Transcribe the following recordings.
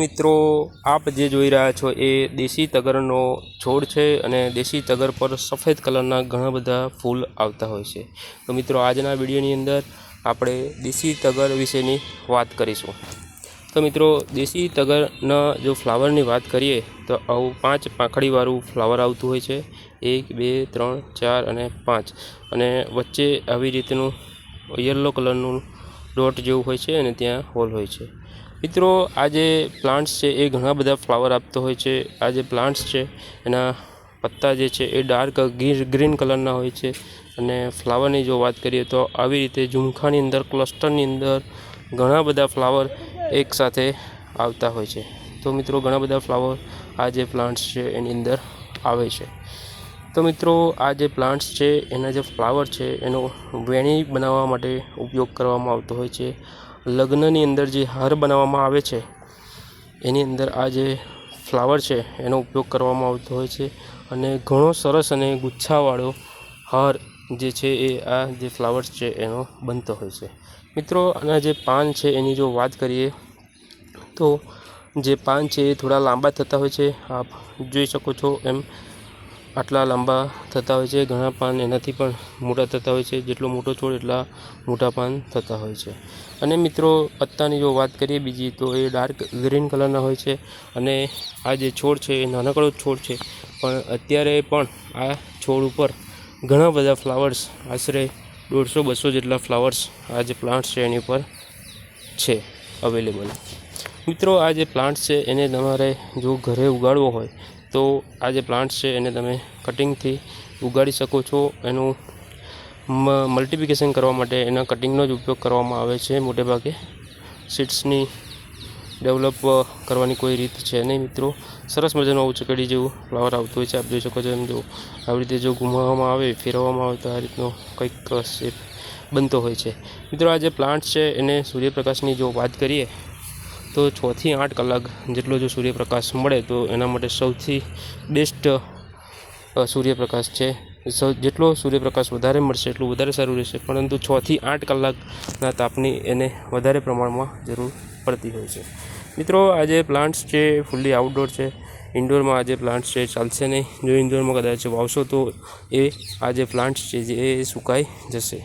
મિત્રો, આપ જે જોઈ રહ્યા છો એ દેશી તગરનો છોડ છે અને દેશી તગર પર સફેદ કલરના ઘણા બધા ફૂલ આવતા હોય છે. તો મિત્રો, આજના વિડીયોની અંદર આપણે દેશી તગર વિશેની વાત કરીશું. તો મિત્રો, દેશી તગરના જો ફ્લાવરની વાત કરીએ, તો આવું પાંચ પાંખડીવાળું ફ્લાવર આવતું હોય છે. એક, બે, ત્રણ, ચાર અને પાંચ. અને વચ્ચે આવી રીતનું યલો કલરનું ડોટ જેવું હોય છે અને ત્યાં હોલ હોય છે. મિત્રો, આ જે પ્લાન્ટ્સ છે, એ ઘણા બધા ફ્લાવર આપતો હોય છે. આ જે પ્લાન્ટ્સ છે, એના પત્તા જે છે, એ ડાર્ક ગ્રીન કલરના હોય છે. અને ફ્લાવરની જો વાત કરીએ તો આવી રીતે ઝુમખાની અંદર ક્લસ્ટરની અંદર ઘણા બધા ફ્લાવર એકસાથે આવતા હોય છે. તો મિત્રો, ઘણા બધા ફ્લાવર આ જે પ્લાન્ટ્સ છે, એની અંદર આવે છે. તો મિત્રો, આ જે પ્લાન્ટ્સ છે, એના જે ફ્લાવર છે, એનો વેણી બનાવવા માટે ઉપયોગ કરવામાં આવતો હોય છે. લગ્નની અંદર જે હાર બનાવવામાં આવે છે, એની અંદર આ જે ફ્લાવર છે, એનો ઉપયોગ કરવામાં આવતો હોય છે અને ઘણો સરસ અને ગુચ્છાવાળો હાર જે છે એ આ જે ફ્લાવર્સ છે એનો બનતો હોય છે. મિત્રો, આના જે પાન છે એની જો વાત કરીએ, તો જે પાન છે એ થોડા લાંબા થતા હોય છે. આપ જોઈ શકો છો એમ આટલા લાંબા થતા હોય છે, ઘણા પાન એનાથી પણ મોટા થતા હોય છે, જેટલો મોટો છોડ એટલા મોટા પાન થતા હોય છે. અને મિત્રો પત્તાની જો વાત કરીએ, બીજી તો એ ડાર્ક ગ્રીન કલરના હોય છે અને આ જે છોડ છે, એ નાનકડો છોડ છે. પણ અત્યારે પણ આ છોડ ઉપર ઘણા બધા ફ્લાવર્સ, આશરે દોઢસો, બસો જેટલા ફ્લાવર્સ આ જે પ્લાન્ટ્સ છે, એની ઉપર છે, અવેલેબલ. મિત્રો, આ જે પ્લાન્ટ્સ છે, એને તમારે જો ઘરે ઉગાડવો હોય તો આ જે પ્લાન્ટ્સ છે એને તમે કટિંગથી ઉગાડી શકો છો. એનું મલ્ટિપ્લિકેશન કરવા માટે એના કટિંગનો જ ઉપયોગ કરવામાં આવે છે. મોટે ભાગે સીડ્સની ડેવલપ કરવાની કોઈ રીત છે નહીં મિત્રો. સરસ મજાનું આવું ચકડી જેવું ફ્લાવર આવતું હોય છે. આપ જોઈ શકો છો એમ જો આવી રીતે જો ઘુમાવવામાં આવે, ફેરવવામાં આવે તો આ રીતનો કંઈક શેપ બનતો હોય છે. મિત્રો આ જે પ્લાન્ટ છે એને સૂર્યપ્રકાશની જો વાત કરીએ તો છથી આઠ કલાક જેટલો જો સૂર્યપ્રકાશ મળે તો એના માટે સૌથી બેસ્ટ સૂર્યપ્રકાશ છે. જેટલો સૂર્યપ્રકાશ વધારે મળશે એટલું વધારે સારું રહેશે, પરંતુ છથી આઠ કલાકના તાપની એને વધારે પ્રમાણમાં જરૂર પડતી હોય છે. મિત્રો, આજે પ્લાન્ટ્સ છે, ફૂલ્લી આઉટડોર છે. ઇન્ડોરમાં આજે પ્લાન્ટ્સ છે, ચાલશે નહીં. જો ઇન્ડોરમાં કદાચ વાવશો તો એ આ જે પ્લાન્ટ્સ છે જે એ સુકાઈ જશે.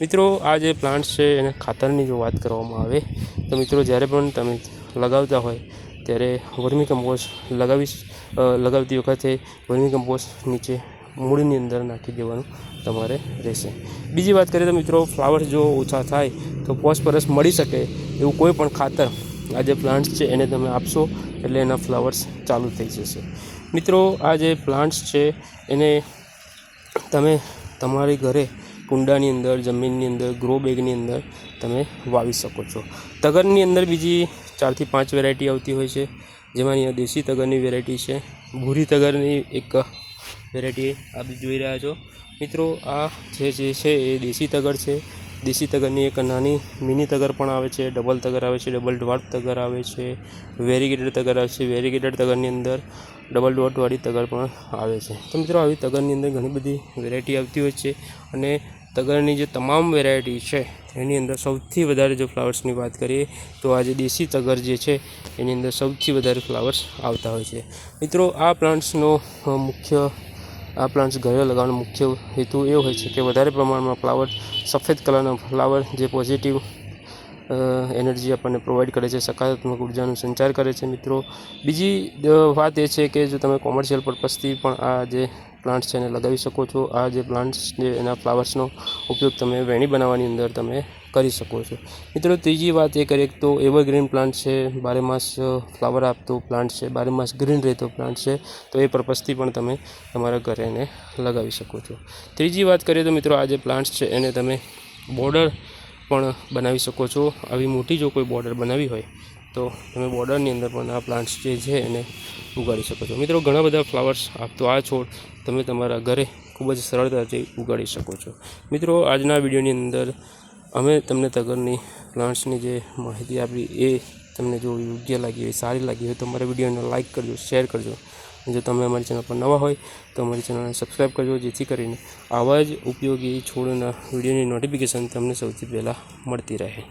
મિત્રો, આ જે પ્લાન્ટ્સ છે, એને ખાતરની જો વાત કરવામાં આવે, તો મિત્રો, જ્યારે પણ તમે લગાવતા હોય, ત્યારે વર્મી કમ્પોસ્ટ લગાવી લગાવતી વખતે વર્મી કમ્પોસ્ટ નીચે મૂળની અંદર નાખી દેવાનું તમારે રહેશે. બીજી વાત કરીએ તો મિત્રો ફ્લાવર્સ જો ઓછા થાય, તો ફોસ્ફરસ મળી શકે એવું કોઈ પણ ખાતર આ જે પ્લાન્ટ્સ છે, એને તમે આપશો, એટલે એના ફ્લાવર્સ ચાલુ થઈ જશે. મિત્રો, આ જે પ્લાન્ટ્સ છે, એને તમે તમારી ઘરે કુંડાની અંદર, જમીનની અંદર, ગ્રો બેગની અંદર તમે વાવી શકો છો. તગરની અંદર બીજી ચારથી પાંચ વેરાયટી આવતી હોય છે. જેમાં અહીંયા દેશી તગરની વેરાયટી છે. ભૂરી તગરની એક વેરાયટી આપ જોઈ રહ્યા છો. મિત્રો, આ જે જે છે એ દેશી તગર છે. દેશી તગરની એક નાની મિની તગર પણ આવે છે. ડબલ તગર આવે છે, ડબલ ડોટ તગર આવે છે વેરીગેટેડ તગર આવે છે. વેરીગેટેડ તગરની અંદર ડબલ ડોટવાળી તગર પણ આવે છે. તો મિત્રો, આવી તગરની અંદર ઘણી બધી વેરાયટી આવતી હોય છે અને તગરની જે તમામ વેરાયટી છે, એની અંદર સૌથી વધારે જો ફ્લાવર્સની વાત કરીએ, તો આજે દેશી તગર જે છે, એની અંદર સૌથી વધારે ફ્લાવર્સ આવતા હોય છે. મિત્રો, આ પ્લાન્ટ્સનો મુખ્ય, આ પ્લાન્ટ્સ ઘરે લગાવવાનો મુખ્ય હેતુ એ હોય છે કે વધારે પ્રમાણમાં ફ્લાવર સફેદ કલરના ફ્લાવર જે પોઝિટિવ એનર્જી આપણને પ્રોવાઈડ કરે છે, સકારાત્મક ઉર્જાનો સંચાર કરે છે મિત્રો. બીજી વાત એ છે કે જો તમે કોમર્શિયલ પર્પઝથી પણ આ જે પ્લાન્ટ્સ છે એને લગાવી શકો છો, આ જે પ્લાન્ટ્સ છે, એના ફ્લાવર્સનો ઉપયોગ તમે વેણી બનાવવાની અંદર તમે કરી શકો છો. મિત્રો, ત્રીજી વાત એ કરીએ તો એવરગ્રીન પ્લાન્ટ છે, બારેમાસ ફ્લાવર આપતો પ્લાન્ટ છે, બારેમાસ ગ્રીન રહેતો પ્લાન્ટ છે, તો એ પર્પઝથી પણ તમે તમારા ઘરે એને લગાવી શકો છો. ત્રીજી વાત કરીએ તો મિત્રો, આ જે પ્લાન્ટ્સ છે, એને તમે બોર્ડર પણ બનાવી શકો છો. આવી મોટી જો કોઈ બોર્ડર બનાવી હોય, તો તમે બોર્ડરની અંદર પણ આ પ્લાન્ટ્સ જે છે એને ઉગાડી શકો છો. મિત્રો, ઘણા બધા ફ્લાવર્સ આપતો આ છોડ તમે તમારા ઘરે ખૂબ જ સરળતાથી ઉગાડી શકો છો. મિત્રો, આજના વિડીયોની અંદર અમે તમને તગરની પ્લાન્ટ્સની જે માહિતી આપી એ તમને જો યોગ્ય લાગી હોય, સારી લાગી હોય તો અમારા વિડીયોને લાઇક કરજો, શેર કરજો. જો તમે અમારી ચેનલ પર નવા હોય તો અમારી ચેનલને સબસ્ક્રાઈબ કરજો, જેથી કરીને આવા જ ઉપયોગી છોડના વિડીયોની નોટિફિકેશન તમને સૌથી પહેલાં મળતી રહે.